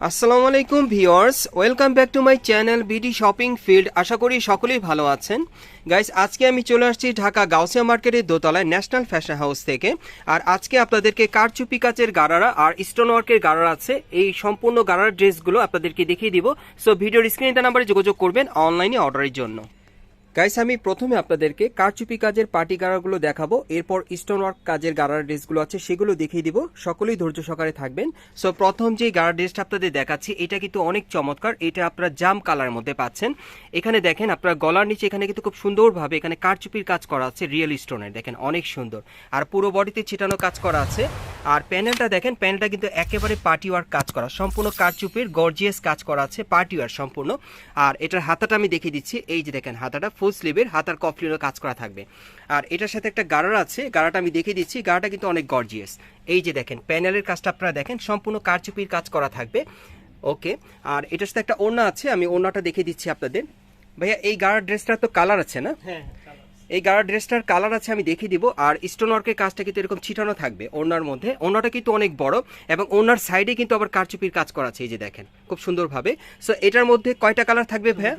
আসসালামু আলাইকুম viewers welcome back to my channel BD shopping field. আশা করি সকলেই ভালো আছেন। গাইস, আজকে আমি চলে আসছি ঢাকা গাউসিয়া মার্কেটের দোতলায় ন্যাশনাল ফ্যাশন হাউস থেকে। আর আজকে আপনাদেরকে কারচুপি কাচের গাড়ারা আর স্টোন ওয়ার্কের গারারা আছে। এই সম্পূর্ণ গাড়ার ড্রেসগুলো আপনাদেরকে দেখিয়ে দিব। সো ভিডিওর স্ক্রিনটা নাম্বারে যোগাযোগ করবেন অনলাইনে অর্ডারের জন্য। গাইস, আমি প্রথমে আপনাদেরকে কারচুপি কাজের পার্টি গাড়াগুলো দেখাবো। এরপর স্টোন ওয়ার্ক কাজের গাড়ার ড্রেসগুলো আছে, সেগুলো দেখিয়ে দিব। সকলেই ধৈর্য সহকারে থাকবেন। সো প্রথম যে গাড়া ড্রেসটা আপনাদের দেখাচ্ছি, এটা কিন্তু অনেক চমৎকার। এটা আপনারা জাম কালার মধ্যে পাচ্ছেন। এখানে দেখেন, আপনার গলার নিচে এখানে কিন্তু খুব সুন্দরভাবে এখানে কারচুপির কাজ করা আছে, রিয়েল স্টোনের। দেখেন, অনেক সুন্দর। আর পুরো বডিতে ছিটানো কাজ করা আছে। আর প্যানেলটা দেখেন, প্যানেলটা কিন্তু একেবারে পার্টি ওয়ার্ক কাজ করা। সম্পূর্ণ কারচুপির গর্জিয়াস কাজ করা আছে, পার্টি ওয়ার সম্পূর্ণ। আর এটার হাতাটা আমি দেখিয়ে দিচ্ছি। এই যে দেখেন, হাতাটা স্লিভের হাতার কফলিনও কাজ করা থাকবে। আর এটার সাথে একটা গাড়ার আছে গাড়াটা আমি দেখিয়ে দিচ্ছি গাড়াটা কিন্তু অনেক গর্জিয়াস এই যে দেখেন প্যানেলের কাজটা আপনারা দেখেন সম্পূর্ণ কারচুপির কাজ করা থাকবে। ওকে আর এটার সাথে একটা ওড়না আছে আমি ওড়নাটা দেখিয়ে দিচ্ছি আপনাদের। ভাইয়া এই গাড়ার ড্রেসটার তো কালার আছে না? হ্যাঁ এই গাড়ার ড্রেসটার কালার আছে আমি দেখিয়ে দিব। আর স্টোন ওয়ার্কের কাজটা কিন্তু এরকম ছিটানো থাকবে ওনার মধ্যে। ওনাটা কিন্তু অনেক বড় এবং ওনার সাইডে কিন্তু আবার কারচুপির কাজ করা আছে এই যে দেখেন খুব সুন্দরভাবে। সো এটার মধ্যে কয়টা কালার থাকবে ভাইয়া?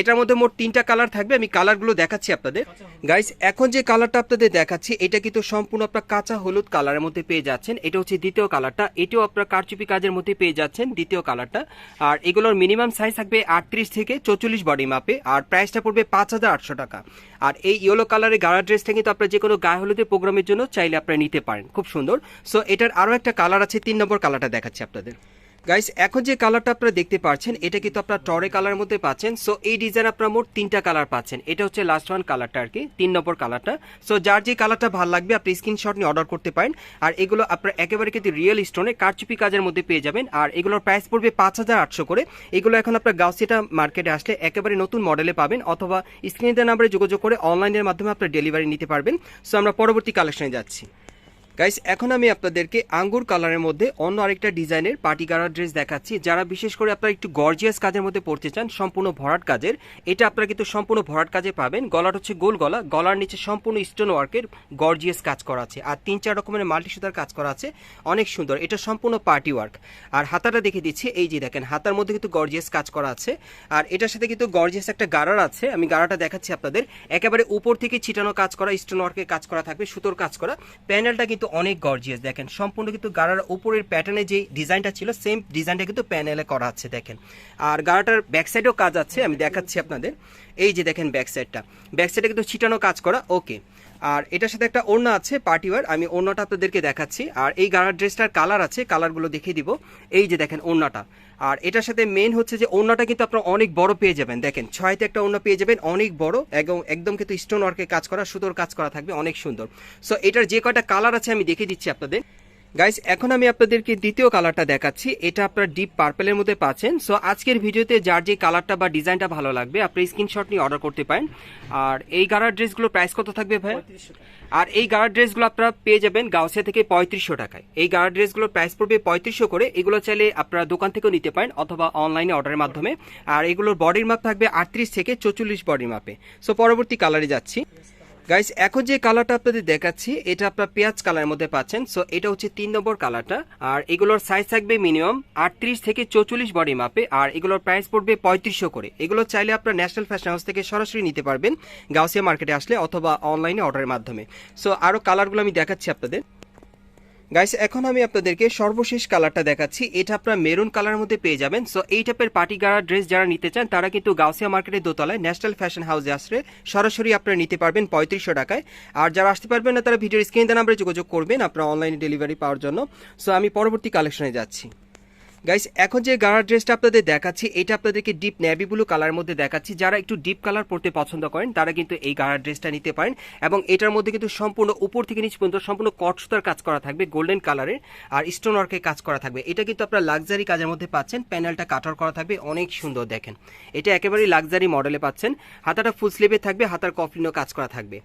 এটার মধ্যে মোট তিনটা কালার থাকবে আমি কালারগুলো দেখাচ্ছি আপনাদের। গাইস এখন যে কালারটা আপনাদের দেখাচ্ছি এটা কিন্তু সম্পূর্ণ আপনার কাঁচা হলুদ কালারের মধ্যে পেয়ে যাচ্ছেন। এটা হচ্ছে দ্বিতীয় কালারটা এটাও আপনার কারচুপি কাজের মধ্যে পেয়ে যাচ্ছেন দ্বিতীয় কালারটা আর এগুলোর মিনিমাম সাইজ থাকবে আটত্রিশ থেকে চৌচল্লিশ বডি মাপে আর প্রাইসটা পড়বে পাঁচ হাজার আটশো টাকা। আর এই ইয়েলো কালারের গাড়া ড্রেসটা কিন্তু আপনার যে কোনো গায়ে হলুদের প্রোগ্রামের জন্য চাইলে আপনারা নিতে পারেন খুব সুন্দর। সো এটার আরও একটা কালার আছে তিন নম্বর কালারটা দেখাচ্ছি আপনাদের। গাইস এখন যে কালারটা আপনারা দেখতে পাচ্ছেন, এটা কিন্তু আপনারা টরে কালার মধ্যে পাচ্ছেন। সো এই ডিজাইন আপনারা মোট তিনটা কালার পাচ্ছেন। এটা হচ্ছে লাস্ট ওয়ান কালারটা আর কি, তিন নম্বর কালারটা সো যার যে কালারটা ভালো লাগবে, আপনি স্ক্রিনশট নিয়ে অর্ডার করতে পারেন। আর এগুলো আপনারা একেবারে কিন্তু রিয়েল স্টোনে কারচুপি কাজের মধ্যে পেয়ে যাবেন। আর এগুলোর প্রাইস পড়বে পাঁচ হাজার আটশো করে। এগুলো এখন আপনার গাউসিটা মার্কেটে আসলে একেবারে নতুন মডেলে পাবেন, অথবা স্ক্রিনের নাম্বারে যোগাযোগ করে অনলাইনের মাধ্যমে আপনার ডেলিভারি নিতে পারবেন। সো আমরা পরবর্তী কালেকশনে যাচ্ছি। গাইস এখন আমি আপনাদেরকে আঙ্গুর কালারের মধ্যে অন্য আরেকটা ডিজাইনের পার্টি গাড়ার ড্রেস দেখাচ্ছি, যারা বিশেষ করে আপনারা একটু গর্জিয়াস কাজের মধ্যে পড়তে চান, সম্পূর্ণ ভরাট কাজের, এটা আপনারা কিন্তু সম্পূর্ণ ভরাট কাজে পাবেন। গলাটা হচ্ছে গোল গলা, গলার নিচে সম্পূর্ণ স্টোন ওয়ার্কের গর্জিয়াস কাজ করা আছে, আর তিন চার রকমের মাল্টি সুতার কাজ করা আছে, অনেক সুন্দর, এটা সম্পূর্ণ পার্টি ওয়ার্ক আর হাতাটা দেখে দিচ্ছি, এই যে দেখেন, হাতার মধ্যে কিন্তু গর্জিয়াস কাজ করা আছে, আর এটার সাথে কিন্তু গর্জিয়াস একটা গাড়ার আছে, আমি গাড়াটা দেখাচ্ছি আপনাদের, একেবারে উপর থেকে ছিটানো কাজ করা স্টোন ওয়ার্কের কাজ করা থাকবে, সুতোর কাজ করা প্যানেলটা কিন্তু অনেক গর্জিয়াস দেখেন। সম্পূর্ণ কিন্তু গাড়ার উপরের প্যাটার্নে যে ডিজাইনটা ছিল সেম ডিজাইনটা কিন্তু প্যানেলে করা আছে, দেখেন। আর গাড়াটার ব্যাকসাইডেও কাজ আছে, আমি দেখাচ্ছি আপনাদের। এই যে দেখেন ব্যাকসাইডটা ব্যাকসাইডে ব্যাক সাইডে কিন্তু ছিটানো কাজ করা ওকে আর এটার সাথে একটা ওড়না আছে পার্টিওয়ার আমি ওড়নাটা আপনাদেরকে দেখাচ্ছি। আর এই গাড়ার ড্রেসটার কালার আছে কালারগুলো দেখিয়ে দিব। এই যে দেখেন ওড়নাটা। আর এটার সাথে মেন হচ্ছে যে ওড়নাটা কিন্তু আপনারা অনেক বড় পেয়ে যাবেন। দেখেন, ছয়তে একটা ওড়না পেয়ে যাবেন, অনেক বড়। এবং একদম কিন্তু স্টোন ওয়ার্কের কাজ করা, সুতোর কাজ করা থাকবে, অনেক সুন্দর। সো এটার যে কয়টা কালার আছে আমি দেখিয়ে দিচ্ছি আপনাদের। গাইস এখন আমি আপনাদেরকে দ্বিতীয় কালারটা দেখাচ্ছি। এটা আপনার ডিপ পার্পেলের মধ্যে পাচ্ছেন। সো আজকের ভিডিওতে যার যে কালারটা বা ডিজাইনটা ভালো লাগবে আপনি স্ক্রিনশট নিয়ে অর্ডার করতে পারেন। আর এই গাড়ার ড্রেসগুলো প্রাইস কত থাকবে ভাই আর এই গাড়ার ড্রেসগুলো আপনারা পেয়ে যাবেন গাউসিয়া থেকে পঁয়ত্রিশশো টাকায়। এই গাড়ার ড্রেসগুলোর প্রাইস পড়বে পঁয়ত্রিশশো করে। এগুলো চাইলে আপনারা দোকান থেকেও নিতে পারেন অথবা অনলাইনে অর্ডারের মাধ্যমে। আর এগুলোর বডির মাপ থাকবে আটত্রিশ থেকে চৌচল্লিশ বডির মাপে সো পরবর্তী কালারে যাচ্ছি। গাইস এখন যে কালারটা আপনাদের দেখাচ্ছি, এটা আপনার পেঁয়াজ কালারের মধ্যে পাচ্ছেন। সো এটা হচ্ছে তিন নম্বর কালারটা। আর এগুলোর সাইজ থাকবে মিনিমাম আটত্রিশ থেকে চৌচল্লিশ বডি মাপে আর এগুলোর প্রাইস পড়বে পঁয়ত্রিশশো করে। এগুলো চাইলে আপনার ন্যাশনাল ফ্যাশন হাউস থেকে সরাসরি নিতে পারবেন। গাউসিয়া মার্কেটে আসলে অথবা অনলাইনে অর্ডারের মাধ্যমে। সো আরও কালারগুলো আমি দেখাচ্ছি আপনাদের। গাইস এখন আমি আপনাদেরকে সর্বশেষ কালারটা দেখাচ্ছি। এটা আপনার মেরুন কালার মধ্যে পেয়ে যাবেন। সো এই টাইপের পার্টি গাড়া ড্রেস যারা নিতে চান, তারা কিন্তু গাউসিয়া মার্কেটের দোতলায় ন্যাশনাল ফ্যাশন হাউসে আসলে সরাসরি আপনারা নিতে পারবেন পঁয়ত্রিশশো টাকায়। আর যারা আসতে পারবেন না, তারা ভিডিওর স্ক্রিন নাম্বারে যোগাযোগ করবেন, আপনার অনলাইনে ডেলিভারি পাওয়ার জন্য। সো আমি পরবর্তী কালেকশনে যাচ্ছি। গাইস এখন যে গাড়ার ড্রেসটা আপনাদের দেখাচ্ছি, এটা আপনাদেরকে ডিপ নেভি ব্লু কালার মধ্যে দেখাচ্ছি। যারা একটু ডিপ কালার পরতে পছন্দ করেন, তারা কিন্তু এই গাড়ার ড্রেসটা নিতে পারেন। এবং এটার মধ্যে কিন্তু সম্পূর্ণ উপর থেকে নিচ পর্যন্ত সম্পূর্ণ কট সুতার কাজ করা থাকবে গোল্ডেন কালারের আর স্টোন ওয়ার্কের কাজ করা থাকবে। এটা কিন্তু আপনারা লাক্সারি কাজের মধ্যে পাচ্ছেন প্যানেলটা কাটার করা থাকবে, অনেক সুন্দর দেখেন। এটা একেবারেই লাক্সারি মডেলে পাচ্ছেন। হাতাটা ফুল স্লিভে থাকবে, হাতার কফলিনও কাজ করা থাকবে।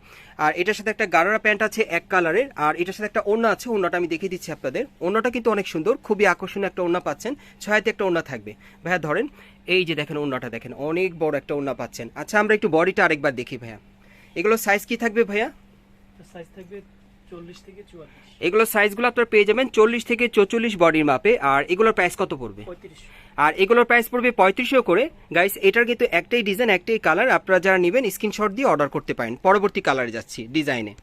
আর এটার সাথে একটা গারারা প্যান্ট আছে এক কালারের আর এটার সাথে একটা ওড়না আছে, ওড়নাটা আমি দেখিয়ে দিচ্ছি আপনাদের। ওড়নাটা কিন্তু অনেক সুন্দর, খুবই আকর্ষণীয় একটা ওড়না পাচ্ছেন। ছয়াতে একটা ওড়না থাকবে। ভাইয়া ধরেন এই যে দেখেন ওড়নাটা দেখেন অনেক বড় একটা ওড়না পাচ্ছেন। আচ্ছা আমরা একটু বডিটা আরেকবার দেখি ভাইয়া। এগুলো সাইজ কি থাকবে ভাইয়া? সাইজ থাকবে চল্লিশ থেকে চুয়াল্লিশ। এগুলোর সাইজগুলো আপনারা পেয়ে যাবেন চল্লিশ থেকে চৌচল্লিশ বডির মাপে আর এগুলোর প্রাইস কত পড়বে? আর এগুলোর প্রাইস পড়বে পঁয়ত্রিশশো করে। গাইস এটার কিন্তু একটাই ডিজাইন একটাই কালার আপনারা যারা নেবেন স্ক্রিনশট দিয়ে অর্ডার করতে পারেন। পরবর্তী কালারে যাচ্ছি ডিজাইনে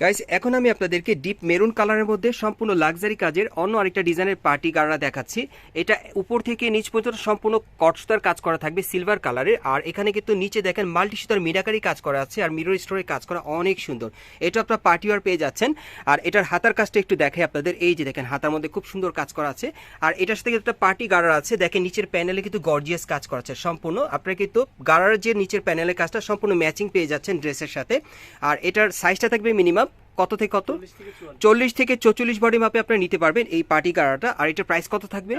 গাইস এখন আমি আপনাদেরকে ডিপ মেরুন কালারের মধ্যে সম্পূর্ণ লাক্সারি কাজের অন্য আরেকটা ডিজাইনের পার্টি গাড়া দেখাচ্ছি। এটা উপর থেকে নিচ পর্যন্ত সম্পূর্ণ কটসুতার কাজ করা থাকবে সিলভার কালারের আর এখানে কিন্তু নিচে দেখেন মাল্টি সুতার মিনাকারি কাজ করা আছে আর মিরর স্টোরে কাজ করা অনেক সুন্দর। এটা আপনার পার্টি ওয়ার পেয়ে যাচ্ছেন। আর এটার হাতার কাজটা একটু দেখে আপনাদের। এই যে দেখেন, হাতার মধ্যে খুব সুন্দর কাজ করা আছে। আর এটার সাথে কিন্তু একটা পার্টি গাড়ার আছে। দেখেন নিচের প্যানেলে কিন্তু গর্জিয়াস কাজ করা আছে সম্পূর্ণ। আপনারা কিন্তু গাড়ার যে নিচের প্যানেলের কাজটা সম্পূর্ণ ম্যাচিং পেয়ে যাচ্ছেন ড্রেসের সাথে। আর এটার সাইজটা থাকবে মিনিমাম কত থেকে কত? চল্লিশ থেকে চৌচল্লিশ বডি মাপে আপনারা নিতে পারবেন এই পার্টি গাড়াটা আর এটার প্রাইস কত থাকবে?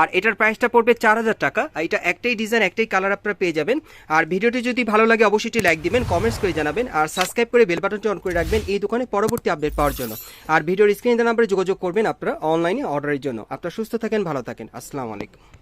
আর এটার প্রাইসটা পড়বে চার হাজার টাকা। আর এটা একটাই ডিজাইন একটাই কালার আপনারা পেয়ে যাবেন। আর ভিডিওটি যদি ভালো লাগে অবশ্যই একটি লাইক দিবেন কমেন্টস করে জানাবেন। আর সাবস্ক্রাইব করে বেল বাটনটি অন করে রাখবেন এই দোকানে পরবর্তী আপডেট পাওয়ার জন্য। আর ভিডিওর স্ক্রিনে নাম্বারে যোগাযোগ করবেন আপনারা অনলাইনে অর্ডারের জন্য। আপনারা সুস্থ থাকেন ভালো থাকেন। আসসালামু আলাইকুম।